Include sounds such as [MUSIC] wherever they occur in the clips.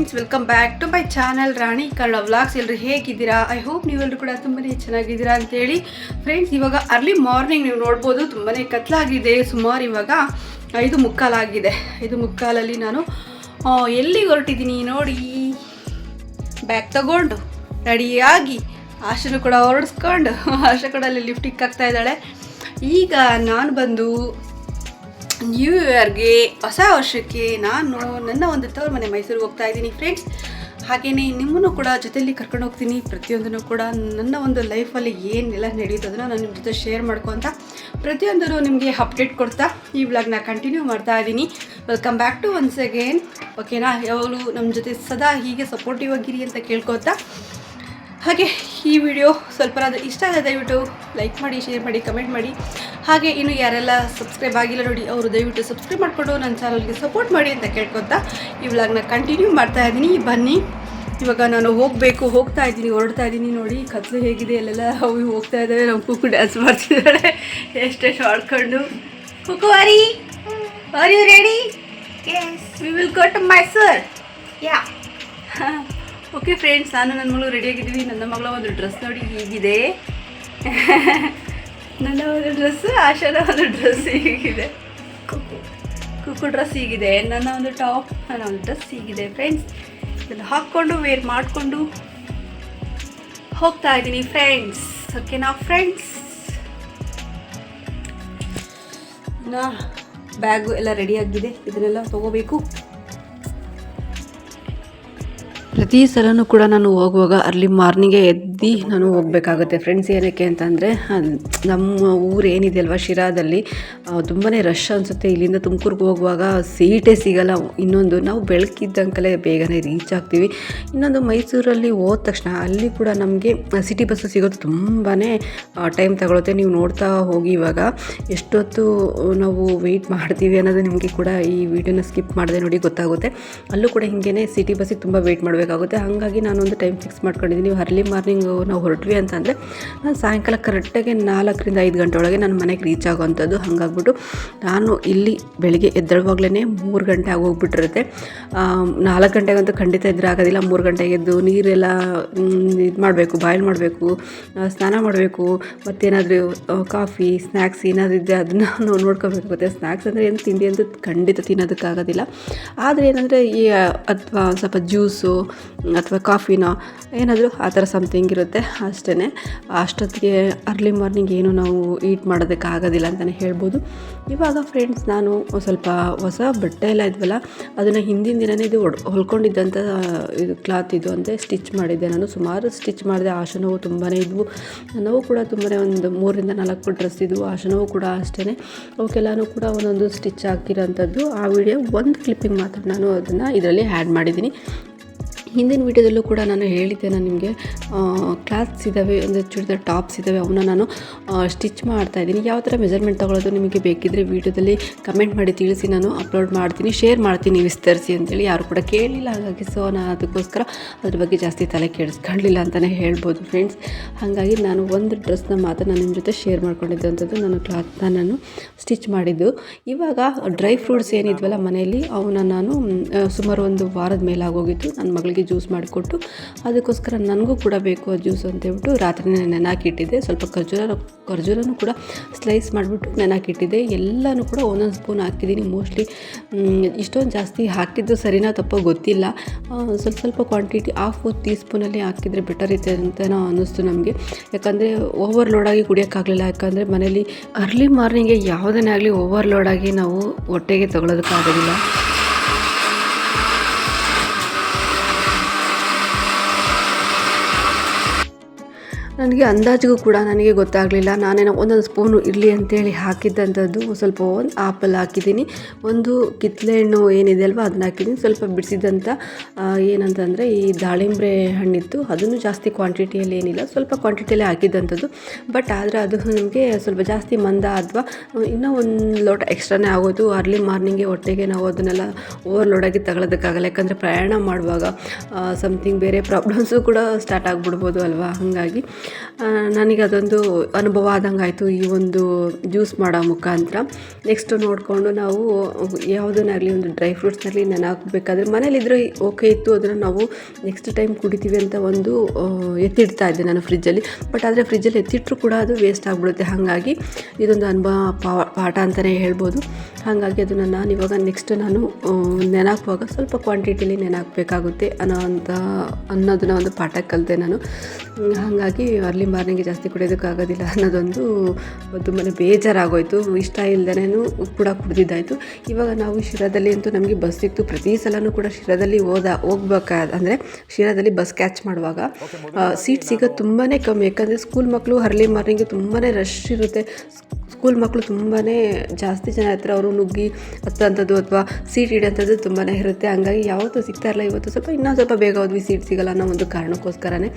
Friends, welcome back to my channel Rani Kannada vlogs. ಎಲ್ಲರೂ ಹೇಗಿದ್ದೀರಾ? I hope ನೀವೆಲ್ಲರೂ ಕೂಡ ತುಂಬನೇ ಚೆನ್ನಾಗಿದ್ದೀರಾ ಅಂತೇಳಿ. ಫ್ರೆಂಡ್ಸ್, ಇವಾಗ ಅರ್ಲಿ ಮಾರ್ನಿಂಗ್ ನೀವು ನೋಡ್ಬೋದು ತುಂಬಾ ಕತ್ಲಾಗಿದೆ. ಸುಮಾರು ಇವಾಗ ಐದು ಮುಕ್ಕಾಲಾಗಿದೆ ಐದು ಮುಕ್ಕಾಲಲ್ಲಿ ನಾನು ಎಲ್ಲಿ ಹೊರಟಿದ್ದೀನಿ ನೋಡಿ. ಬ್ಯಾಗ್ ತಗೊಂಡು ರೆಡಿಯಾಗಿ ಆಶನು ಕೂಡ ಹೊರಡಿಸ್ಕೊಂಡು ಆಶಾ ಕೂಡ ಅಲ್ಲಿ ಲಿಫ್ಟಿಗೆ ಆಗ್ತಾ ಇದ್ದಾಳೆ. ಈಗ ನಾನು ಬಂದು ನ್ಯೂ ಇಯರ್ಗೆ ಹೊಸ ವರ್ಷಕ್ಕೆ ನಾನು ನನ್ನ ಒಂದು ತವರು ಮನೆ ಮೈಸೂರಿಗೆ ಹೋಗ್ತಾ ಇದ್ದೀನಿ ಫ್ರೆಂಡ್ಸ್ ಹಾಗೆಯೇ ನಿಮ್ಮನ್ನು ಕೂಡ ಜೊತೆಯಲ್ಲಿ ಕರ್ಕೊಂಡು ಹೋಗ್ತೀನಿ. ಪ್ರತಿಯೊಂದನ್ನು ಕೂಡ ನನ್ನ ಒಂದು ಲೈಫಲ್ಲಿ ಏನೆಲ್ಲ ನಡೆಯುತ್ತೆ ಅದನ್ನು ನಾನು ನಿಮ್ಮ ಜೊತೆ ಶೇರ್ ಮಾಡ್ಕೊತ ಪ್ರತಿಯೊಂದನ್ನು ನಿಮಗೆ ಅಪ್ಡೇಟ್ ಕೊಡ್ತಾ ಈ ವ್ಲಾಗ್ನ ಕಂಟಿನ್ಯೂ ಮಾಡ್ತಾ ಇದ್ದೀನಿ. Welcome back to once again ಓಕೆನಾ ಯಾವಾಗಲೂ ನಮ್ಮ ಜೊತೆ ಸದಾ ಹೀಗೆ ಸಪೋರ್ಟಿವ್ ಆಗಿರಿ ಅಂತ ಕೇಳ್ಕೊತಾ. ಹಾಗೆ ಈ ವಿಡಿಯೋ ಸ್ವಲ್ಪ ಇಷ್ಟ ಆದರೆ ದಯವಿಟ್ಟು ಲೈಕ್ ಮಾಡಿ ಶೇರ್ ಮಾಡಿ ಕಮೆಂಟ್ ಮಾಡಿ. ಹಾಗೆ ಇನ್ನು ಯಾರೆಲ್ಲ ಸಬ್ಸ್ಕ್ರೈಬ್ ಆಗಿಲ್ಲ ನೋಡಿ ಅವರು ದಯವಿಟ್ಟು ಸಬ್ಸ್ಕ್ರೈಬ್ ಮಾಡಿಕೊಂಡು ನನ್ನ ಚಾನಲ್ಗೆ ಸಪೋರ್ಟ್ ಮಾಡಿ ಅಂತ ಕೇಳ್ಕೊತಾ ಈ ವ್ಲಾಗ್ನ ಕಂಟಿನ್ಯೂ ಮಾಡ್ತಾ ಇದ್ದೀನಿ. ಬನ್ನಿ ಇವಾಗ ನಾನು ಹೋಗಬೇಕು ಹೋಗ್ತಾ ಇದ್ದೀನಿ ಹೊರಡ್ತಾ ಇದ್ದೀನಿ ನೋಡಿ ಕತ್ಲು ಹೇಗಿದೆ ಅಲ್ಲೆಲ್ಲ ಅವು ಹೋಗ್ತಾ ಇದ್ದಾವೆ ನಮ್ಮ ಕುಕ್ಕು ಡ್ಯಾನ್ಸ್ ಮಾಡ್ತಿದ್ದಾಳೆ ಎಷ್ಟೆಷ್ಟು ಆಡ್ಕೊಂಡು ಕುಕ್ಕು ವಾರಿ are you ready we will go to Mysore yeah okay friends ನಾನು ನನ್ನ ಮಗಳು ರೆಡಿಯಾಗಿದ್ದೀವಿ ನನ್ನ ಮಗಳ ಒಂದು ಡ್ರೆಸ್ ನೋಡಿ ಹೀಗಿದೆ. [LAUGHS] ನನ್ನ ಒಂದು ಡ್ರೆಸ್ ಆಶಾದ ಒಂದು ಡ್ರೆಸ್ ಹೀಗಿದೆ. ಕುಕ್ಕು ಕುಕ್ಕು ಡ್ರೆಸ್ ಹೀಗಿದೆ. ನನ್ನ ಒಂದು ಟಾಪ್ ನನ್ನ ಒಂದು ಡ್ರೆಸ್ ಹೀಗಿದೆ. ಫ್ರೆಂಡ್ಸ್ ಇದನ್ನು ಹಾಕ್ಕೊಂಡು ವೇರ್ ಮಾಡಿಕೊಂಡು ಹೋಗ್ತಾ ಇದ್ದೀನಿ ಫ್ರೆಂಡ್ಸ್ ಓಕೆನಾ ಫ್ರೆಂಡ್ಸ್ ನಾ ಬ್ಯಾಗು ಎಲ್ಲ ರೆಡಿ ಆಗಿದೆ. ಇದನ್ನೆಲ್ಲ ತೊಗೋಬೇಕು. ಪ್ರತಿ ಸಲನೂ ಕೂಡ ನಾನು ಹೋಗುವಾಗ ಅರ್ಲಿ ಮಾರ್ನಿಂಗೇ ಎದ್ದು ನಾನು ಹೋಗಬೇಕಾಗುತ್ತೆ ಫ್ರೆಂಡ್ಸ್ ಏನಕ್ಕೆ ಅಂತಂದರೆ ನಮ್ಮ ಊರು ಏನಿದೆ ಅಲ್ವಾ ಶಿರಾದಲ್ಲಿ ತುಂಬಾ ರಶ್ ಅನಿಸುತ್ತೆ. ಇಲ್ಲಿಂದ ತುಮಕೂರಿಗೆ ಹೋಗುವಾಗ ಸೀಟೇ ಸಿಗಲ್ಲ. ಇನ್ನೊಂದು, ನಾವು ಬೆಳಕಿದ್ದಂಕಲೇ ಬೇಗನೆ ರೀಚ್ ಆಗ್ತೀವಿ. ಇನ್ನೊಂದು ಮೈಸೂರಲ್ಲಿ ಹೋದ ತಕ್ಷಣ, ಅಲ್ಲಿ ಕೂಡ ನಮಗೆ ಸಿಟಿ ಬಸ್ಸು ಸಿಗೋದು ತುಂಬಾ ಟೈಮ್ ತಗೊಳುತ್ತೆ. ನೀವು ನೋಡ್ತಾ ಹೋಗಿ ಇವಾಗ ಎಷ್ಟೊತ್ತು ನಾವು ವೆಯ್ಟ್ ಮಾಡ್ತೀವಿ ಅನ್ನೋದು ನಿಮಗೆ ಕೂಡ ಈ ವಿಡಿಯೋನ ಸ್ಕಿಪ್ ಮಾಡಿದೆ ನೋಡಿ ಗೊತ್ತಾಗುತ್ತೆ. ಅಲ್ಲೂ ಕೂಡ ಹಿಂಗೇ ಸಿಟಿ ಬಸ್ಸಿಗೆ ತುಂಬ ವೆಯ್ಟ್ ಮಾಡಬೇಕಾಗುತ್ತೆ. ಹಾಗಾಗಿ ನಾನೊಂದು ಟೈಮ್ ಫಿಕ್ಸ್ ಮಾಡ್ಕೊಂಡಿದ್ದೀನಿ. ನೀವು ಅರ್ಲಿ ಮಾರ್ನಿಂಗ್ ನಾವು ಹೊರಟ್ವಿ ಅಂತಂದರೆ, ನಾನು ಸಾಯಂಕಾಲ ಕರೆಕ್ಟಾಗಿ ನಾಲ್ಕರಿಂದ ಐದು ಗಂಟೆ ಒಳಗೆ ನನ್ನ ಮನೆಗೆ ರೀಚ್ ಆಗೋವಂಥದ್ದು ಹಾಗಾಗ್ಬಿಟ್ಟು ನಾನು ಇಲ್ಲಿ ಬೆಳಿಗ್ಗೆ ಎದ್ದಳವಾಗ್ಲೇ ಮೂರು ಗಂಟೆ ಆಗೋಗ್ಬಿಟ್ಟಿರುತ್ತೆ. ನಾಲ್ಕು ಗಂಟೆಗಂತೂ ಖಂಡಿತ ಆಗೋದಿಲ್ಲ. ಮೂರು ಗಂಟೆಗೆ ಎದ್ದು ನೀರೆಲ್ಲ ಇದು ಮಾಡಬೇಕು ಬಾಯ್ಲ್ ಮಾಡಬೇಕು ಸ್ನಾನ ಮಾಡಬೇಕು. ಮತ್ತೇನಾದರೂ ಕಾಫಿ ಸ್ನ್ಯಾಕ್ಸ್ ಏನಾದರೂ ಇದ್ದರೆ ಅದನ್ನು [LAUGHS] ನಾವು ನೋಡ್ಕೋಬೇಕಾಗುತ್ತೆ ಸ್ನ್ಯಾಕ್ಸ್ ಅಂದರೆ ಏನು ತಿಂಡಿ ಅಂತ ಖಂಡಿತ ತಿನ್ನೋದಕ್ಕಾಗೋದಿಲ್ಲ ಆದರೆ ಏನಂದರೆ ಈ ಅಥವಾ ಸ್ವಲ್ಪ ಜ್ಯೂಸು ಅಥವಾ ಕಾಫಿನೋ ಏನಾದರೂ ಆ ಥರ ಸಮಥಿಂಗ್ ಇರುತ್ತೆ ಅಷ್ಟೇ ಅಷ್ಟೊತ್ತಿಗೆ ಅರ್ಲಿ ಮಾರ್ನಿಂಗ್ ಏನು ನಾವು ಈಟ್ ಮಾಡೋದಕ್ಕೆ ಆಗೋದಿಲ್ಲ ಅಂತಲೇ ಹೇಳ್ಬೋದು. ಇವಾಗ ಫ್ರೆಂಡ್ಸ್ ನಾನು ಸ್ವಲ್ಪ ಹೊಸ ಬಟ್ಟೆ ಎಲ್ಲ ಇದ್ವಲ್ಲ, ಅದನ್ನು ಹಿಂದಿನ ದಿನವೇ ಇದು ಹೊಲ್ಕೊಂಡಿದ್ದಂಥ ಇದು ಕ್ಲಾತ್ ಇದು ಅಂದರೆ ಸ್ಟಿಚ್ ಮಾಡಿದ್ದೆ ನಾನು. ಸುಮಾರು ಸ್ಟಿಚ್ ಮಾಡಿದೆ ಆಶ ನೋವು ತುಂಬಾ ಇದ್ವು. ನಾವು ಕೂಡ ತುಂಬಾ ಒಂದು ಮೂರರಿಂದ ನಾಲ್ಕು ಡ್ರೆಸ್ ಇದ್ವು ಆಶನವು ಕೂಡ ಅಷ್ಟೇ ಅವಕ್ಕೆಲ್ಲನೂ ಕೂಡ ಒಂದೊಂದು ಸ್ಟಿಚ್ ಹಾಕಿರೋಂಥದ್ದು. ಆ ವಿಡಿಯೋ ಒಂದು ಕ್ಲಿಪ್ಪಿಂಗ್ ಮಾತ್ರ ನಾನು ಅದನ್ನು ಇದರಲ್ಲಿ ಆ್ಯಡ್ ಮಾಡಿದ್ದೀನಿ. ಹಿಂದಿನ ವೀಡಿಯೋದಲ್ಲೂ ಕೂಡ ನಾನು ಹೇಳಿದ್ದೆ ನಾನು ನಿಮಗೆ ಕ್ಲಾತ್ಸ್ ಇದ್ದಾವೆ ಅಂದರೆ ಚೂಡಿದಾರ್ ಟಾಪ್ಸ್ ಇದ್ದಾವೆ ಅವನ್ನ ನಾನು ಸ್ಟಿಚ್ ಮಾಡ್ತಾ ಇದ್ದೀನಿ. ಯಾವ ಥರ ಮೆಜರ್ಮೆಂಟ್ ತೊಗೊಳೋದು ನಿಮಗೆ ಬೇಕಿದ್ದರೆ ವೀಡಿಯೋದಲ್ಲಿ ಕಮೆಂಟ್ ಮಾಡಿ ತಿಳಿಸಿ, ನಾನು ಅಪ್ಲೋಡ್ ಮಾಡ್ತೀನಿ ಶೇರ್ ಮಾಡ್ತೀನಿ, ವಿಸ್ತರಿಸಿ ಅಂತೇಳಿ. ಯಾರು ಕೂಡ ಕೇಳಲಿಲ್ಲ, ಹಾಗಾಗಿ ಸೊ ನಾನು ಅದಕ್ಕೋಸ್ಕರ ಅದ್ರ ಬಗ್ಗೆ ಜಾಸ್ತಿ ತಲೆ ಕೆಡಿಸ್ಕೊಳ್ಳಿಲ್ಲ ಅಂತಲೇ ಹೇಳ್ಬೋದು ಫ್ರೆಂಡ್ಸ್ ಹಾಗಾಗಿ ನಾನು ಒಂದು ಡ್ರೆಸ್ನ ಮಾತ್ರ ನಾನು ನಿಮ್ಮ ಜೊತೆ ಶೇರ್ ಮಾಡ್ಕೊಂಡಿದ್ದಂಥದ್ದು ನಾನು ಕ್ಲಾತ್ನ ನಾನು ಸ್ಟಿಚ್ ಮಾಡಿದ್ದು. ಇವಾಗ ಡ್ರೈ ಫ್ರೂಟ್ಸ್ ಏನಿದ್ವಲ್ಲ ಮನೆಯಲ್ಲಿ, ಅವನ್ನ ನಾನು ಸುಮಾರು ಒಂದು ವಾರದ ಮೇಲೆ ಆಗೋಗಿತ್ತು ನನ್ನ ಮಗಳಿಗೆ ಜ್ಯೂಸ್ ಮಾಡಿಕೊಟ್ಟು ಅದಕ್ಕೋಸ್ಕರ ನನಗೂ ಕೂಡ ಬೇಕು ಆ ಜ್ಯೂಸ್ ಅಂತೇಳ್ಬಿಟ್ಟು ರಾತ್ರಿನೇ ನೆನಾಕಿಟ್ಟಿದ್ದೆ ಸ್ವಲ್ಪ ಖರ್ಜೂರ ಖರ್ಜೂರನೂ ಕೂಡ ಸ್ಲೈಸ್ ಮಾಡಿಬಿಟ್ಟು ನೆನಾಕಿಟ್ಟಿದ್ದೆ ಎಲ್ಲನೂ ಕೂಡ ಒಂದೊಂದು ಸ್ಪೂನ್ ಹಾಕಿದ್ದೀನಿ. ಮೋಸ್ಟ್ಲಿ ಇಷ್ಟೊಂದು ಜಾಸ್ತಿ ಹಾಕಿದ್ದು ಸರಿನಾ ತಪ್ಪೋ ಗೊತ್ತಿಲ್ಲ. ಸ್ವಲ್ಪ ಸ್ವಲ್ಪ ಕ್ವಾಂಟಿಟಿ, ಹಾಫ್ ಟೀ ಸ್ಪೂನಲ್ಲಿ ಹಾಕಿದರೆ ಬೆಟರ್ ಇದೆ ಅಂತನೋ ಅನ್ನಿಸ್ತು ನಮಗೆ. ಯಾಕಂದರೆ ಓವರ್ಲೋಡಾಗಿ ಕುಡಿಯೋಕ್ಕಾಗಲಿಲ್ಲ. ಯಾಕಂದರೆ ಮನೇಲಿ ಅರ್ಲಿ ಮಾರ್ನಿಂಗ್ಗೆ ಯಾವುದನ್ನೇ ಆಗಲಿ ಓವರ್ಲೋಡಾಗಿ ನಾವು ಹೊಟ್ಟೆಗೆ ತಗೊಳ್ಳೋದಕ್ಕಾಗೋದಿಲ್ಲ ನನಗೆ ಅಂದಾಜಿಗೂ ಕೂಡ ನನಗೆ ಗೊತ್ತಾಗಲಿಲ್ಲ. ನಾನೇನೋ ಒಂದೊಂದು ಸ್ಪೂನು ಇರಲಿ ಅಂತೇಳಿ ಹಾಕಿದ್ದಂಥದ್ದು. ಸ್ವಲ್ಪ ಒಂದು ಆಪಲ್ ಹಾಕಿದ್ದೀನಿ. ಒಂದು ಕಿತ್ತಲೆ ಹಣ್ಣು ಏನಿದೆ ಅಲ್ವ, ಅದನ್ನ ಹಾಕಿದ್ದೀನಿ. ಸ್ವಲ್ಪ ಬಿಡಿಸಿದಂಥ ಏನಂತಂದರೆ ಈ ದಾಳಿಂಬೆ ಹಣ್ಣಿತ್ತು. ಅದನ್ನು ಜಾಸ್ತಿ ಕ್ವಾಂಟಿಟಿಯಲ್ಲಿ ಏನಿಲ್ಲ. ಸ್ವಲ್ಪ ಕ್ವಾಂಟಿಟಿಯಲ್ಲಿ ಹಾಕಿದ್ದಂಥದ್ದು. ಬಟ್ ಆದರೆ ಅದು ನಮಗೆ ಸ್ವಲ್ಪ ಜಾಸ್ತಿ ಮಂದ ಅಥವಾ ಇನ್ನೂ ಒಂದು ಲೋಟ ಎಕ್ಸ್ಟ್ರಾನೇ ಆಗೋದು ಅರ್ಲಿ ಮಾರ್ನಿಂಗ್ಗೆ ಹೊಟ್ಟೆಗೆ ನಾವು ಅದನ್ನೆಲ್ಲ ಓವರ್ಲೋಡಾಗಿ ತಗೊಳ್ಳೋದಕ್ಕಾಗಲ್ಲ ಯಾಕಂದರೆ ಪ್ರಯಾಣ ಮಾಡುವಾಗ ಸಮಥಿಂಗ್ ಬೇರೆ ಪ್ರಾಬ್ಲಮ್ಸು ಕೂಡ ಸ್ಟಾರ್ಟ್ ಆಗಿಬಿಡ್ಬೋದು ಅಲ್ವಾ? ಹಾಗಾಗಿ ನನಗೆ ಅದೊಂದು ಅನುಭವ ಆದಂಗೆ ಆಯಿತು ಈ ಒಂದು ಜ್ಯೂಸ್ ಮಾಡೋ ಮುಖಾಂತರ. ನೆಕ್ಸ್ಟು ನೋಡಿಕೊಂಡು ನಾವು ಯಾವುದನ್ನಾಗಲಿ ಒಂದು ಡ್ರೈ ಫ್ರೂಟ್ಸ್ನಲ್ಲಿ ನಾನು ಹಾಕಬೇಕಾದ್ರೆ ಮನೇಲಿದ್ದರೆ ಓಕೆ ಇತ್ತು ಅದನ್ನು ನಾವು ನೆಕ್ಸ್ಟ್ ಟೈಮ್ ಕುಡಿತೀವಿ ಅಂತ ಒಂದು ಎತ್ತಿಡ್ತಾ ಇದ್ದೆ ನಾನು ಫ್ರಿಜ್ಜಲ್ಲಿ. ಬಟ್ ಆದರೆ ಫ್ರಿಜ್ಜಲ್ಲಿ ಎತ್ತಿಟ್ಟರು ಕೂಡ ಅದು ವೇಸ್ಟ್ ಆಗಿಬಿಡುತ್ತೆ. ಹಾಗಾಗಿ ಇದೊಂದು ಅನುಭವ ಪಾಠ ಅಂತಲೇ ಹೇಳ್ಬೋದು. ಹಾಗಾಗಿ ಅದನ್ನು ನಾನು ಇವಾಗ ನೆಕ್ಸ್ಟ್ ನಾನು ನೆನೆಹಾಕುವಾಗ ಸ್ವಲ್ಪ ಕ್ವಾಂಟಿಟಿಲಿ ನೆನೆಹಾಕಬೇಕಾಗುತ್ತೆ ಅನ್ನೋ ಅಂತ ಅನ್ನೋದನ್ನ ಒಂದು ಪಾಠ ಕಲಿತೆ ನಾನು. ಹ್ಮ್, ಹಾಗಾಗಿ ಅರ್ಲಿ ಮಾರ್ನಿಂಗ್ ಜಾಸ್ತಿ ಕುಡಿಯೋದಕ್ಕಾಗೋದಿಲ್ಲ ಅನ್ನೋದೊಂದು ತುಂಬಾ ಬೇಜಾರಾಗೋಯ್ತು. ಇಷ್ಟ ಇಲ್ಲದೇ ಕೂಡ ಕುಡಿದಿದ್ದಾಯಿತು. ಇವಾಗ ನಾವು ಶಿರಾದಲ್ಲಿ ಅಂತೂ ನಮಗೆ ಬಸ್ ಸಿಕ್ತು. ಪ್ರತಿ ಸಲನೂ ಕೂಡ ಶಿರಾದಲ್ಲಿ ಹೋದ ಹೋಗ್ಬೇಕಾದ ಅಂದರೆ ಶಿರಾದಲ್ಲಿ ಬಸ್ ಕ್ಯಾಚ್ ಮಾಡುವಾಗ ಸೀಟ್ ಸಿಗೋದು ತುಂಬಾ ಕಮ್ಮಿ. ಯಾಕಂದರೆ ಸ್ಕೂಲ್ ಮಕ್ಕಳು ಅರ್ಲಿ ಮಾರ್ನಿಂಗ್ ತುಂಬಾ ರಶ್ ಇರುತ್ತೆ. ಸ್ಕೂಲ್ ಮಕ್ಕಳು ತುಂಬಾ ಜಾಸ್ತಿ ಜನ ಹತ್ರ ಅವರು ನುಗ್ಗಿ ಹತ್ತಂಥದ್ದು ಅಥವಾ ಸೀಟ್ ಇಡೋಂಥದ್ದು ತುಂಬಾ ಇರುತ್ತೆ. ಹಂಗಾಗಿ ಯಾವತ್ತೂ ಸಿಗ್ತಾ ಇರಲ್ಲ. ಇವತ್ತು ಸ್ವಲ್ಪ ಇನ್ನೊಂದು ಸ್ವಲ್ಪ ಬೇಗ ಹೋದ್ವಿ. ಸೀಟ್ ಸಿಗಲ್ಲ ಅನ್ನೋ ಒಂದು ಕಾರಣಕ್ಕೋಸ್ಕರನೇ.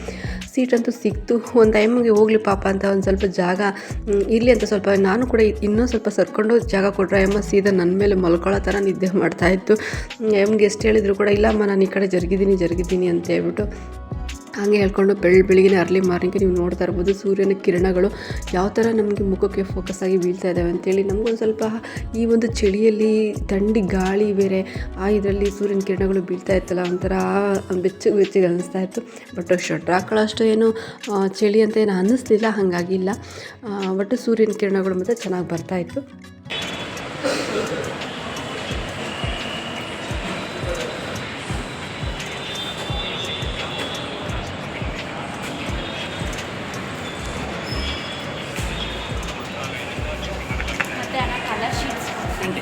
ಸೀಟ್ ಅಂತೂ ಸಿಕ್ತು. ಒಂದು ಟೈಮಿಗೆ ಹೋಗ್ಲಿ ಪಾಪ ಅಂತ ಒಂದು ಸ್ವಲ್ಪ ಜಾಗ ಇರಲಿ ಅಂತ ಸ್ವಲ್ಪ ನಾನು ಕೂಡ ಇನ್ನೂ ಸ್ವಲ್ಪ ಸರ್ಕೊಂಡು ಜಾಗ ಕೊಟ್ಟರೆ ಅಮ್ಮ ಸೀದಾ ನನ್ನ ಮೇಲೆ ಮಲ್ಕೊಳ್ಳೋ ಥರ ನಿದ್ದೆ ಮಾಡ್ತಾಯಿತ್ತು ಎಮ್ಗೆ ಎಷ್ಟು ಹೇಳಿದ್ರು ಕೂಡ, ಇಲ್ಲಮ್ಮ, ನಾನು ಈ ಕಡೆ ಜರುಗಿದ್ದೀನಿ ಜರುಗಿದ್ದೀನಿ ಅಂತ ಹೇಳ್ಬಿಟ್ಟು ಹಾಗೆ ಹೇಳ್ಕೊಂಡು ಬೆಳ್ ಬೆಳಿಗ್ಗೆ ಅರ್ಲಿ ಮಾರ್ನಿಂಗ್ ನೀವು ನೋಡ್ತಾ ಇರ್ಬೋದು. ಸೂರ್ಯನ ಕಿರಣಗಳು ಯಾವ ಥರ ನಮಗೆ ಮುಖಕ್ಕೆ ಫೋಕಸ್ ಆಗಿ ಬೀಳ್ತಾ ಇದ್ದಾವೆ ಅಂತೇಳಿ ನಮಗೊಂದು ಸ್ವಲ್ಪ ಈ ಒಂದು ಚಳಿಯಲ್ಲಿ ಥಂಡಿ ಗಾಳಿ ಬೇರೆ, ಆ ಇದರಲ್ಲಿ ಸೂರ್ಯನ ಕಿರಣಗಳು ಬೀಳ್ತಾ ಇತ್ತಲ್ಲ ಒಂಥರ ಬೆಚ್ಚಗೆ ಬೆಚ್ಚಗೆ ಅನ್ನಿಸ್ತಾ ಇತ್ತು. ಬಟ್ ಶಟ್ರ್ ಹಾಕೊಳ್ಳೋಷ್ಟು ಏನು ಚಳಿ ಅಂತ ಏನು ಅನ್ನಿಸ್ಲಿಲ್ಲ ಹಾಗಾಗಿಲ್ಲ. ಬಟ್ ಸೂರ್ಯನ ಕಿರಣಗಳು ಮಾತ್ರ ಚೆನ್ನಾಗಿ ಬರ್ತಾ రండి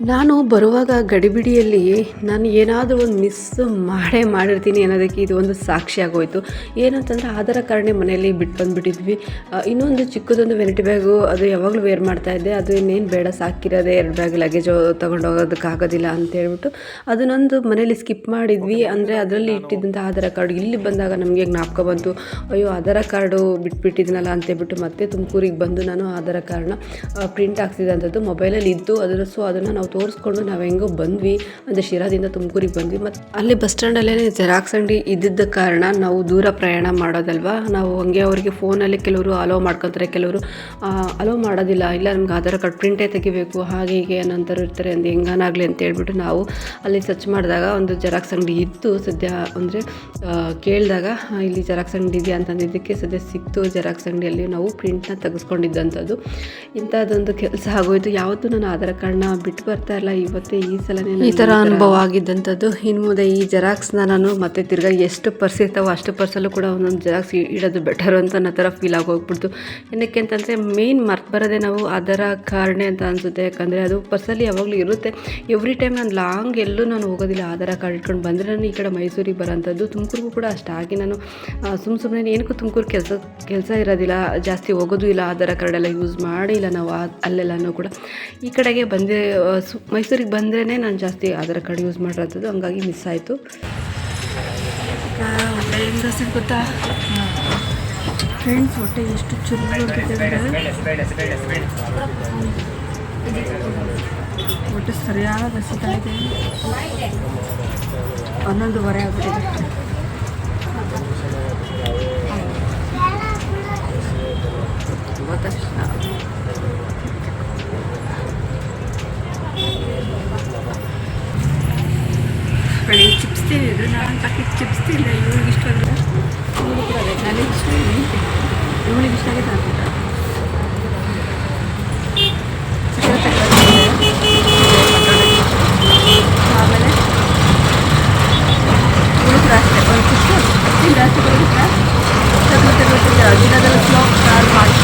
నా ನಾನು ಬರುವಾಗ ಗಡಿಬಿಡಿಯಲ್ಲಿ ನಾನು ಏನಾದರೂ ಒಂದು ಮಿಸ್ ಮಾಡೇ ಮಾಡಿರ್ತೀನಿ ಅನ್ನೋದಕ್ಕೆ ಇದು ಒಂದು ಸಾಕ್ಷಿ ಆಗೋಯ್ತು. ಏನಂತಂದರೆ ಆಧಾರ ಕಾರ್ಡ್ನೇ ಮನೆಯಲ್ಲಿ ಬಿಟ್ಟು ಬಂದುಬಿಟ್ಟಿದ್ವಿ. ಇನ್ನೊಂದು ಚಿಕ್ಕದೊಂದು ವೆನಿಟಿ ಬ್ಯಾಗು ಅದು ಯಾವಾಗಲೂ ವೇರ್ ಮಾಡ್ತಾಯಿದ್ದೆ ಅದು ಇನ್ನೇನು ಬೇಡ, ಸಾಕಿರೋದೇ ಎರಡು ಬ್ಯಾಗ್ ಲಗೇಜು ತೊಗೊಂಡು ಹೋಗೋದಕ್ಕಾಗೋದಿಲ್ಲ ಅಂತ ಹೇಳ್ಬಿಟ್ಟು ಅದನ್ನೊಂದು ಮನೇಲಿ ಸ್ಕಿಪ್ ಮಾಡಿದ್ವಿ. ಅಂದರೆ ಅದರಲ್ಲಿ ಇಟ್ಟಿದ್ದಂಥ ಆಧಾರ ಕಾರ್ಡ್ ಇಲ್ಲಿ ಬಂದಾಗ ನಮಗೆ ಜ್ಞಾಪಕ ಬಂತು. ಅಯ್ಯೋ, ಆಧಾರ ಕಾರ್ಡು ಬಿಟ್ಬಿಟ್ಟಿದ್ನಲ್ಲ ಅಂತೇಳ್ಬಿಟ್ಟು ಮತ್ತೆ ತುಮಕೂರಿಗೆ ಬಂದು ನಾನು ಆಧಾರ ಕಾರ್ಡ್ನ ಪ್ರಿಂಟ್ ಹಾಕ್ಸಿದಂಥದ್ದು ಮೊಬೈಲಲ್ಲಿ ಇದ್ದು ಅದನ್ನು ಸೊ ಅದನ್ನು ನಾವು ತೋರಿಸ್ಕೊಂಡು ನಾವು ಹೆಂಗೋ ಬಂದ್ವಿ, ಅಂದರೆ ಶಿರಾದಿಂದ ತುಮಕೂರಿಗೆ ಬಂದ್ವಿ. ಮತ್ತು ಅಲ್ಲಿ ಬಸ್ ಸ್ಟ್ಯಾಂಡಲ್ಲೇ ಜೆರಾಕ್ಸ್ ಅಂಗಡಿ ಇದ್ದಿದ್ದ ಕಾರಣ ನಾವು ದೂರ ಪ್ರಯಾಣ ಮಾಡೋದಲ್ವಾ? ನಾವು ಹಂಗೆ ಅವರಿಗೆ ಫೋನಲ್ಲಿ ಕೆಲವರು ಅಲೋ ಮಾಡ್ಕೊತಾರೆ, ಕೆಲವರು ಅಲೋ ಮಾಡೋದಿಲ್ಲ. ಇಲ್ಲ, ನಮ್ಗೆ ಆಧಾರ್ ಕಾರ್ಡ್ ಪ್ರಿಂಟೇ ತೆಗಿಬೇಕು, ಹಾಗೆ ಹೀಗೆ ಅನ್ನೋಂಥವ್ರು ಇರ್ತಾರೆ ಅಂದು, ಹೆಂಗಾನಾಗಲಿ ಅಂತ ಹೇಳ್ಬಿಟ್ಟು ನಾವು ಅಲ್ಲಿ ಸರ್ಚ್ ಮಾಡಿದಾಗ ಒಂದು ಜೆರಾಕ್ಸ್ ಅಂಗಡಿ ಇತ್ತು. ಸದ್ಯ ಅಂದರೆ ಕೇಳಿದಾಗ ಇಲ್ಲಿ ಜೆರಾಕ್ಸ್ ಅಂಗಡಿ ಇದೆಯಾ ಅಂತಂದಿದ್ದಕ್ಕೆ ಸದ್ಯ ಸಿಕ್ತು ಜೆರಾಕ್ಸ್ ಅಂಗಡಿಯಲ್ಲಿ. ನಾವು ಪ್ರಿಂಟ್ನ ತೆಗೆಸ್ಕೊಂಡಿದ್ದಂಥದ್ದು. ಇಂಥದ್ದೊಂದು ಕೆಲಸ ಆಗೋಯ್ತು. ಯಾವತ್ತೂ ನಾನು ಆಧಾರ್ ಕಾರ್ಡ್ನ ಬಿಟ್ಟು ಬರ್ತಾ ಇಲ್ಲ ಇವತ್ತೇ ಈ ಸಲ ಈ ಥರ ಅನುಭವ ಆಗಿದ್ದಂಥದ್ದು. ಇನ್ನು ಮುಂದೆ ಈ ಜೆರಾಕ್ಸ್ನ ನಾನು ಮತ್ತೆ ತಿರ್ಗಾ ಎಷ್ಟು ಪರ್ಸ್ ಇರ್ತಾವೋ ಅಷ್ಟು ಪರ್ಸಲ್ಲೂ ಕೂಡ ಒಂದೊಂದು ಜೆರಾಕ್ಸ್ ಇಡೋದು ಬೆಟರ್ ಅಂತ ನನ್ನ ಥರ ಫೀಲ್ ಆಗೋಗ್ಬಿಡ್ತು. ಏನಕ್ಕೆ ಅಂತಂದರೆ ಮೇಯ್ನ್ ಮರ್ತು ಬರೋದೇ ನಾವು ಅದರ ಕಾರಣ ಅಂತ ಅನಿಸುತ್ತೆ. ಯಾಕಂದರೆ ಅದು ಪರ್ಸಲ್ಲಿ ಯಾವಾಗಲೂ ಇರುತ್ತೆ. ಎವ್ರಿ ಟೈಮ್ ನಾನು ಲಾಂಗ್ ಎಲ್ಲೂ ನಾನು ಹೋಗೋದಿಲ್ಲ ಆಧಾರ ಕಾರ್ಡ್ ಇಟ್ಕೊಂಡು ಬಂದರೆ ನಾನು ಈ ಕಡೆ ಮೈಸೂರಿಗೆ ಬರೋಂಥದ್ದು. ತುಮಕೂರಿಗೂ ಕೂಡ ಅಷ್ಟಾಗಿ ನಾನು ಸುಮ್ಮ ಸುಮ್ಮನೆ ಏನಕ್ಕೂ ತುಮಕೂರು ಕೆಲಸ ಕೆಲಸ ಇರೋದಿಲ್ಲ. ಜಾಸ್ತಿ ಹೋಗೋದು ಇಲ್ಲ. ಆಧಾರ ಕಾರ್ಡೆಲ್ಲ ಯೂಸ್ ಮಾಡಿಲ್ಲ ನಾವು ಅಲ್ಲೆಲ್ಲನೂ ಕೂಡ. ಈ ಕಡೆಗೆ ಬಂದೆ ಸು ಮೈಸೂರಿಗೆ ಬಂದ್ರೇ ನಾನು ಜಾಸ್ತಿ ಆಧಾರ್ ಕಾರ್ಡ್ ಯೂಸ್ ಮಾಡಿರೋದು ಹಂಗಾಗಿ ಮಿಸ್ ಆಯಿತು. ಗೊತ್ತಾ? ಫ್ರೆಂಡ್ಸ್ ಹೊಟ್ಟೆ ಎಷ್ಟು ಚುರು ಹೊಟ್ಟೆ ಸರಿಯಾದ ಹಸಿತಾ ಇದೆ. ಹನ್ನೊಂದುವರೆ ಆಗ್ಬಿಟ್ಟಿದೆ. ಗೊತ್ತಷ್ಟ ಬೆಳಿಗ್ಗೆ ಚಿಪ್ಸ್ ತಿಂದಿದ್ದು ನಾನು ಪ್ಯಾಕೆಟ್ ಚಿಪ್ಸ್ ತಿಂದೆ ಇವ್ರಿಗೆ ಇಷ್ಟ ಆದರೆ ಇವ್ರಿಗೆ ಕೂಡ ಬೇಕು ನನಗೆ ಇಷ್ಟ ಇವಳಿಗೆ ಇಷ್ಟ ಆಗಿದೆ ಅಂತ ಆಮೇಲೆ ಹುಡುಗರು ಅಷ್ಟೇ ಒಂದು ಚಿಪ್ಸ್ ತಿಂದ ಅಷ್ಟೇ ಬರುತ್ತೆ ತೆಗೆದು ತೆಗೆದು ತಿಂತಾರೆ ದಿನದಲ್ಲಿ ಸ್ಲೋ ಸ್ಟಾರ್ಟ್ ಮಾಡಿ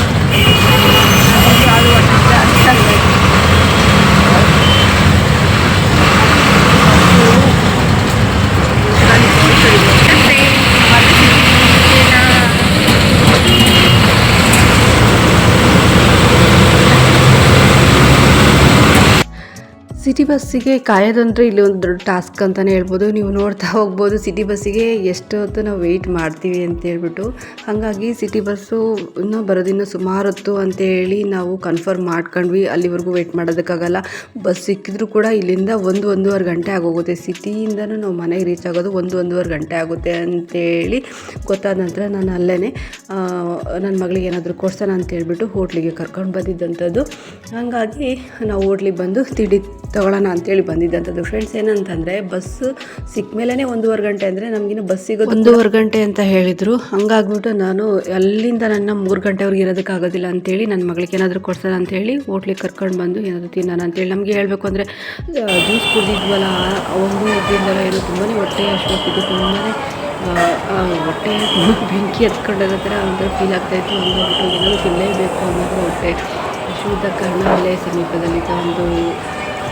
ಸಿಟಿ ಬಸ್ಸಿಗೆ ಕಾಯೋದಂದ್ರೆ ಇಲ್ಲಿ ಒಂದು ದೊಡ್ಡ ಟಾಸ್ಕ್ ಅಂತಲೇ ಹೇಳ್ಬೋದು. ನೀವು ನೋಡ್ತಾ ಹೋಗ್ಬೋದು ಸಿಟಿ ಬಸ್ಸಿಗೆ ಎಷ್ಟು ಹೊತ್ತು ನಾವು ವೆಯ್ಟ್ ಮಾಡ್ತೀವಿ ಅಂತ ಹೇಳ್ಬಿಟ್ಟು. ಹಾಗಾಗಿ ಸಿಟಿ ಬಸ್ಸು ಇನ್ನೂ ಬರೋದಿನ್ನು ಸುಮಾರು ಹೊತ್ತು ಅಂತೇಳಿ ನಾವು ಕನ್ಫರ್ಮ್ ಮಾಡ್ಕೊಂಡ್ವಿ. ಅಲ್ಲಿವರೆಗೂ ವೆಯ್ಟ್ ಮಾಡೋದಕ್ಕಾಗಲ್ಲ. ಬಸ್ ಸಿಕ್ಕಿದ್ರೂ ಕೂಡ ಇಲ್ಲಿಂದ ಒಂದು ಒಂದೂವರೆ ಗಂಟೆ ಆಗೋಗುತ್ತೆ. ಸಿಟಿಯಿಂದನೂ ನಾವು ಮನೆಗೆ ರೀಚ್ ಆಗೋದು ಒಂದು ಒಂದೂವರೆ ಗಂಟೆ ಆಗುತ್ತೆ ಅಂತೇಳಿ ಗೊತ್ತಾದ ನಂತರ ನಾನು ಅಲ್ಲೇ ನನ್ನ ಮಗಳಿಗೆ ಏನಾದರೂ ಕೊಡ್ಸೋಣ ಅಂತ ಹೇಳ್ಬಿಟ್ಟು ಹೋಟ್ಲಿಗೆ ಕರ್ಕೊಂಡು ಬಂದಿದ್ದಂಥದ್ದು. ಹಾಗಾಗಿ ನಾವು ಹೋಟ್ಲಿಗೆ ಬಂದು ತಿಂಡಿ ತೊಗೊಳ್ಳೋಣ ಅಂತೇಳಿ ಬಂದಿದ್ದಂಥದ್ದು. ಫ್ರೆಂಡ್ಸ್ ಏನಂತಂದರೆ ಬಸ್ ಸಿಕ್ಕ ಮೇಲೇ ಒಂದೂವರೆ ಗಂಟೆ ಅಂದರೆ ನಮಗಿನ್ನು ಬಸ್ ಸಿಗೋದು ಒಂದೂವರೆ ಗಂಟೆ ಅಂತ ಹೇಳಿದರು. ಹಂಗಾಗ್ಬಿಟ್ಟು ನಾನು ಅಲ್ಲಿಂದ ನನ್ನ ಮೂರು ಗಂಟೆವರೆಗೆ ಇರೋದಕ್ಕಾಗೋದಿಲ್ಲ ಅಂತೇಳಿ ನನ್ನ ಮಗಳಿಗೆ ಏನಾದರೂ ಕೊಡ್ಸೋಣ ಅಂತೇಳಿ ಹೋಟ್ಲಿಗೆ ಕರ್ಕೊಂಡು ಬಂದು ಏನಾದರೂ ತಿನ್ನೋಣ ಅಂತೇಳಿ ನಮಗೆ ಹೇಳಬೇಕು ಅಂದರೆ ಜ್ಯೂಸ್ ಕುಡಿದಿದ್ವಲ್ಲ ಒಂದು ಇದರಿಂದಲೋ ಏನೋ ತುಂಬಾ ಹೊಟ್ಟೆ ಅಷ್ಟೊತ್ತಿದ್ದು ತುಂಬಾ ಹೊಟ್ಟೆ [LAUGHS] ಬೆಂಕಿ ಹತ್ಕೊಂಡಿರೋ ಥರ ಒಂಥರ ಫೀಲ್ ಆಗ್ತಾಯಿತ್ತು ಅಂದ್ಬಿಟ್ಟು ಏನಾದರೂ ತಿನ್ನಲೇಬೇಕು ಅನ್ನೋದು ಹೊಟ್ಟೆ. ಶುದ್ಧ ಕಾರಣ ಅಲ್ಲೇ ಸಮೀಪದಲ್ಲಿದ್ದ ಒಂದು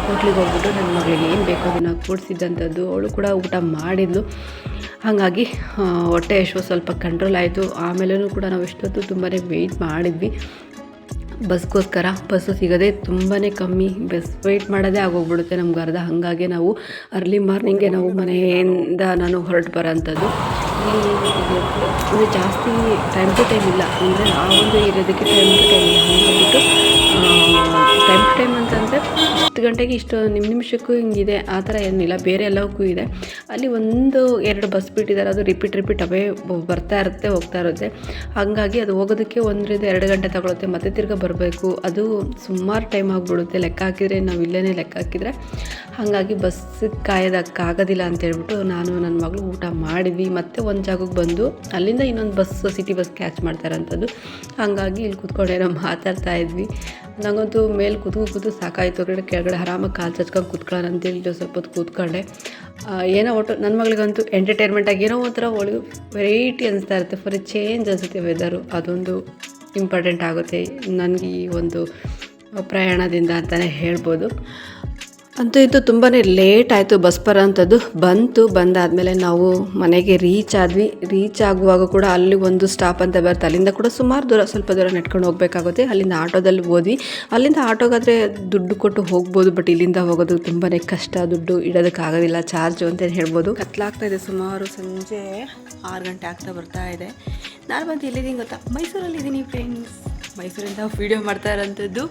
ಹೋಟ್ಲಿಗೆ ಹೋಗ್ಬಿಟ್ಟು ನನ್ನ ಮಗಳಿಗೆ ಏನು ಬೇಕೋ ಅದನ್ನು ಕೂಡಿಸಿದ್ದಂಥದ್ದು ಅವಳು ಕೂಡ ಊಟ ಮಾಡಿದ್ಲು. ಹಾಗಾಗಿ ಹೊಟ್ಟೆ ಎಷ್ಟು ಸ್ವಲ್ಪ ಕಂಟ್ರೋಲ್ ಆಯಿತು. ಆಮೇಲೂ ಕೂಡ ನಾವು ಎಷ್ಟೊತ್ತು ತುಂಬಾ ವೆಯ್ಟ್ ಮಾಡಿದ್ವಿ. ಬಸ್ಗೋಸ್ಕರ, ಬಸ್ಸು ಸಿಗೋದೇ ತುಂಬಾ ಕಮ್ಮಿ. ಬಸ್ ವೆಯ್ಟ್ ಮಾಡೋದೇ ಆಗೋಗ್ಬಿಡುತ್ತೆ ನಮ್ಗೆ ಅರ್ಧ. ಹಾಗಾಗಿ ನಾವು ಅರ್ಲಿ ಮಾರ್ನಿಂಗೆ ನಾವು ಮನೆಯಿಂದ ನಾನು ಹೊರಟು ಬರೋಂಥದ್ದು. ಅಂದರೆ ಜಾಸ್ತಿ ಟೈಮ್ ಟು ಟೈಮ್ ಇಲ್ಲ. ಅಂದರೆ ಆ ಒಂದು ಇರೋದಕ್ಕೆ ಟೈಮ್ ಟು ಟೈಮ್ ಇಲ್ಲ. ಟೈಮ್ ಟು ಟೈಮ್ ಇಷ್ಟು ಗಂಟೆಗೆ ಇಷ್ಟು ನಿಮ್ಮ ನಿಮಿಷಕ್ಕೂ ಹಿಂಗಿದೆ, ಆ ಥರ ಏನಿಲ್ಲ, ಬೇರೆ ಎಲ್ಲವಕ್ಕೂ ಇದೆ. ಅಲ್ಲಿ ಒಂದು, ಎರಡು ಬಸ್ ಬಿಟ್ಟಿದ್ದಾರೆ, ಅದು ರಿಪೀಟ್ ರಿಪೀಟ್ ಅವೇ ಬರ್ತಾ ಇರುತ್ತೆ, ಹೋಗ್ತಾ ಇರುತ್ತೆ. ಹಾಗಾಗಿ ಅದು ಹೋಗೋದಕ್ಕೆ ಒಂದರಿಂದ ಎರಡು ಗಂಟೆ ತಗೊಳುತ್ತೆ. ಮತ್ತೆ ತಿರ್ಗಾ ಬರಬೇಕು. ಅದು ಸುಮಾರು ಟೈಮ್ ಆಗಿಬಿಡುತ್ತೆ. ಲೆಕ್ಕ ಹಾಕಿದರೆ, ನಾವು ಇಲ್ಲೇ ಲೆಕ್ಕ ಹಾಕಿದರೆ. ಹಾಗಾಗಿ ಬಸ್ ಕಾಯೋದಕ್ಕಾಗೋದಿಲ್ಲ ಅಂತ ಹೇಳ್ಬಿಟ್ಟು ನಾನು ನನ್ನ ಮಗಳು ಊಟ ಮಾಡಿದ್ವಿ. ಮತ್ತೆ ಒಂದು ಜಾಗಕ್ಕೆ ಬಂದು, ಅಲ್ಲಿಂದ ಇನ್ನೊಂದು ಬಸ್ ಸಿಟಿ ಬಸ್ ಕ್ಯಾಚ್ ಮಾಡ್ತಾರಂಥದ್ದು ಹಾಗಾಗಿ ಇಲ್ಲಿ ಕೂತ್ಕೊಂಡೇನೋ ಮಾತಾಡ್ತಾ ಇದ್ವಿ. ನನಗಂತೂ ಮೇಲೆ ಕೂತ್ಕೊ ಕೂತು ಸಾಕಾಯಿತು. ಹೊರಗಡೆ ಕೆಳಗಡೆ ಆರಾಮಾಗಿ ಕಾಲು ಚಚ್ಕೊಂಡು ಕೂತ್ಕೊಳ್ಳೋಣ ಅಂತೇಳಿ ಸ್ವಲ್ಪ ಹೊತ್ತು ಕೂತ್ಕೊಂಡೆ. ಏನೋ ಒಟ್ಟು ನನ್ನ ಮಗಳಿಗಂತೂ ಎಂಟರ್ಟೈನ್ಮೆಂಟ್ ಆಗಿ ಏನೋ ಒಂಥರ ಒಳಗೆ ವೆರೈಟಿ ಅನಿಸ್ತಾ ಇರುತ್ತೆ. ಫಾರ್ ಚೇಂಜ್ ಅನಿಸುತ್ತೆ ವೆದರು ಅದೊಂದು ಇಂಪಾರ್ಟೆಂಟ್ ಆಗುತ್ತೆ. ನನಗೆ ಈ ಒಂದು ಪ್ರಯಾಣದಿಂದ ಅಂತಲೇ ಹೇಳ್ಬೋದು. ಅಂತೂ ಇದು ತುಂಬಾ ಲೇಟ್ ಆಯಿತು ಬಸ್ ಬರೋಂಥದ್ದು ಬಂತು, ಬಂದಾದಮೇಲೆ ನಾವು ಮನೆಗೆ ರೀಚ್ ಆದ್ವಿ. ರೀಚ್ ಆಗುವಾಗ ಕೂಡ ಅಲ್ಲಿ ಒಂದು ಸ್ಟಾಪ್ ಅಂತ ಬರುತ್ತೆ. ಅಲ್ಲಿಂದ ಕೂಡ ಸುಮಾರು ದೂರ, ಸ್ವಲ್ಪ ದೂರ ನಡ್ಕೊಂಡು ಹೋಗಬೇಕಾಗುತ್ತೆ. ಅಲ್ಲಿಂದ ಆಟೋದಲ್ಲಿ ಹೋದ್ವಿ. ಅಲ್ಲಿಂದ ಆಟೋಗಾದರೆ ದುಡ್ಡು ಕೊಟ್ಟು ಹೋಗ್ಬೋದು ಬಟ್ ಇಲ್ಲಿಂದ ಹೋಗೋದು ತುಂಬಾ ಕಷ್ಟ. ದುಡ್ಡು ಇಡೋದಕ್ಕಾಗೋದಿಲ್ಲ ಚಾರ್ಜು ಅಂತ ಹೇಳ್ಬೋದು. ಕತ್ಲಾಗ್ತಾ ಇದೆ ಸುಮಾರು ಸಂಜೆ ಆರು ಗಂಟೆ ಆಗ್ತಾ ಬರ್ತಾ ಇದೆ. ನಾನು ಬಂದು ಎಲ್ಲಿದ್ದೀನಿ ಗೊತ್ತಾ? ಮೈಸೂರಲ್ಲಿ ಇದ್ದೀನಿ ಫ್ರೆಂಡ್ಸ್ ಮೈಸೂರಿಂದ ವೀಡಿಯೋ ಮಾಡ್ತಾ ಇರೋಂಥದ್ದು.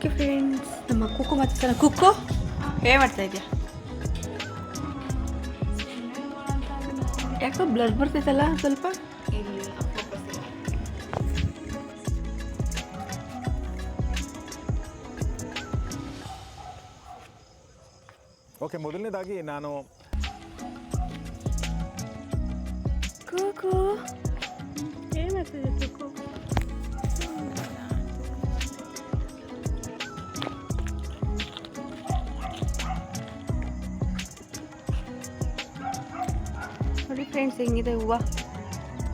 ಓಕೆ ಫ್ರೆಂಡ್ಸ್ ನಮ್ಮ ಕುಕ್ಕು ಮತ್ತೆ ಸಲ ಕುಕ್ಕು ಏನು ಮಾಡ್ತಾ ಇದೆಯಾ? ಯಾಕೋ ಬ್ಲಡ್ ಬರ್ತೈತಲ್ಲ ಸ್ವಲ್ಪ? ಓಕೆ ಮೊದಲನೇದಾಗಿ ನಾನು ಕುಕ್ಕು ಏನು ಮಾಡ್ತಿದ್ದೆ ಕುಕ್ಕು ಫ್ರೆಂಡ್ಸ್ ಹೆಂಗಿದೆ? ಹೂವು?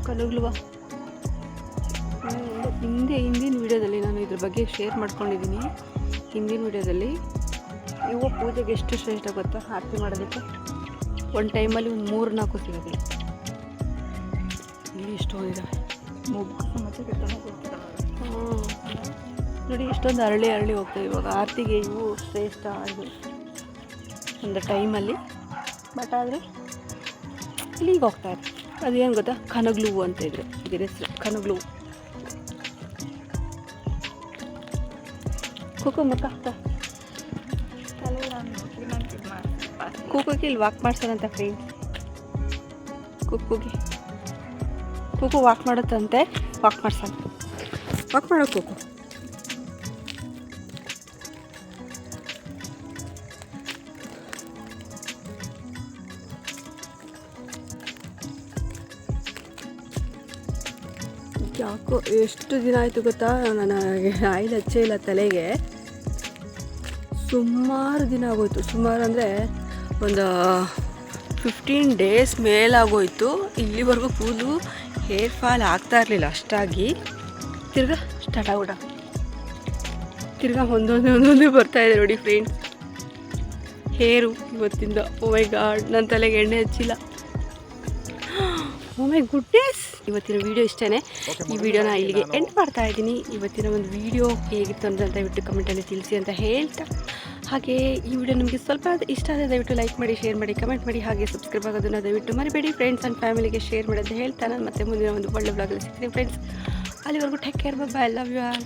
ಕಲಗ್ಲು ಹೂವು? ಹ್ಮ್, ಹಿಂದೆ ಹಿಂದಿನ ವಿಡಿಯೋದಲ್ಲಿ ನಾನು ಇದ್ರ ಬಗ್ಗೆ ಶೇರ್ ಮಾಡ್ಕೊಂಡಿದ್ದೀನಿ. ಹಿಂದಿನ ವಿಡಿಯೋದಲ್ಲಿ ಹೂವು ಪೂಜೆಗೆ ಎಷ್ಟು ಶ್ರೇಷ್ಠ ಗೊತ್ತಾ? ಆರತಿ ಮಾಡೋದಕ್ಕೆ ಒಂದು ಟೈಮಲ್ಲಿ ಒಂದು ಮೂರು ನಾಲ್ಕು ಸಿಗೋದಿಲ್ಲ ಇಲ್ಲಿ ಇಷ್ಟೊಂದಿದ್ದಾವೆ. ನೋಡಿ ಇಷ್ಟೊಂದು ಅರಳಿ ಅರಳಿ ಹೋಗ್ತವೆ ಇವಾಗ ಆರತಿಗೆ ಇವು ಶ್ರೇಷ್ಠ ಇದು. ಒಂದು ಟೈಮಲ್ಲಿ. ಬಟ್ ಆದರೆ ಇಲ್ಲಿಗೆ ಹೋಗ್ತಾ ಇದೆ ಅದೇನು ಗೊತ್ತಾ? ಕನಗ್ಲು ಅಂತ ಇದ್ರು. ಇದರ ಹೆಸರು, ಕನಗ್ಲು. ಹೂವು. ಕುಕು ಮಕ್ಕ ಕುಕ್ಕುಗೆ ಇಲ್ಲಿ ವಾಕ್ ಮಾಡ್ಸೋಣಂತ ಫ್ರೆಂಡ್ಸ್ ಕುಕ್ಕುಗೆ ಕುಕ್ಕು ವಾಕ್ ಮಾಡುತ್ತಂತೆ ವಾಕ್ ಮಾಡ್ಸೋಣ. ವಾಕ್ ಮಾಡೋ ಕುಕ್ಕು ಯಾಕೋ ಎಷ್ಟು ದಿನ ಆಯಿತು ಗೊತ್ತಾ? ನನಗೆ ಆಯಿಲ್ ಹಚ್ಚೇ ಇಲ್ಲ ತಲೆಗೆ. ಸುಮಾರು ದಿನ ಆಗೋಯ್ತು. ಸುಮಾರು ಅಂದರೆ ಒಂದು ಫಿಫ್ಟೀನ್ ಡೇಸ್ ಮೇಲಾಗೋಯ್ತು. ಇಲ್ಲಿವರೆಗೂ ಕೂದಲು ಹೇರ್ ಫಾಲ್ ಆಗ್ತಾ ಇರಲಿಲ್ಲ ಅಷ್ಟಾಗಿ. ತಿರ್ಗಾ ಸ್ಟಾರ್ಟ್ ಆಗ್ಬಿಡ ತಿರ್ಗಾ ಒಂದೊಂದೇ ಒಂದೊಂದೇ ಬರ್ತಾ ಇದೆ ನೋಡಿ ಫ್ರೆಂಡ್ಸ್ ಹೇರು ಇವತ್ತಿಂದ. ಓ ಮೈ ಗಾಡ್ ನನ್ನ ತಲೆಗೆ ಎಣ್ಣೆ ಹಚ್ಚಿಲ್ಲ. ಮೈ ಗುಡ್ನೆಸ್ ಇವತ್ತಿನ ವಿಡಿಯೋ ಇಷ್ಟೇ ಈ ವಿಡಿಯೋನ ಇಲ್ಲಿಗೆ ಎಂಡ್ ಮಾಡ್ತಾ ಇದ್ದೀನಿ. ಇವತ್ತಿನ ಒಂದು ವಿಡಿಯೋ ಹೇಗಿತ್ತು ಅಂತ ದಯವಿಟ್ಟು ಕಮೆಂಟಲ್ಲಿ ತಿಳಿಸಿ ಅಂತ ಹೇಳ್ತಾ. ಹಾಗೆ ಈ ವಿಡಿಯೋ ನಿಮಗೆ ಸ್ವಲ್ಪ ಇಷ್ಟ ಆದರೆ ದಯವಿಟ್ಟು ಲೈಕ್ ಮಾಡಿ ಶೇರ್ ಮಾಡಿ ಕಮೆಂಟ್ ಮಾಡಿ ಹಾಗೆ ಸಬ್ಸ್ಕ್ರೈಬ್ ಆಗೋದನ್ನು ದಯವಿಟ್ಟು ಮರಿಬೇಡಿ. ಫ್ರೆಂಡ್ಸ್ ಆ್ಯಂಡ್ ಫ್ಯಾಮಿಲಿಗೆ ಶೇರ್ ಮಾಡೋದು ಹೇಳ್ತಾ. ನಾನು ಮತ್ತೆ ಮುಂದಿನ ಒಂದು ಒಳ್ಳೆ ಬ್ಲಾಗಲ್ಲಿ ಸಿಗ್ತೀನಿ ಫ್ರೆಂಡ್ಸ್ ಅಲ್ಲಿವರೆಗೂ take care bye love you all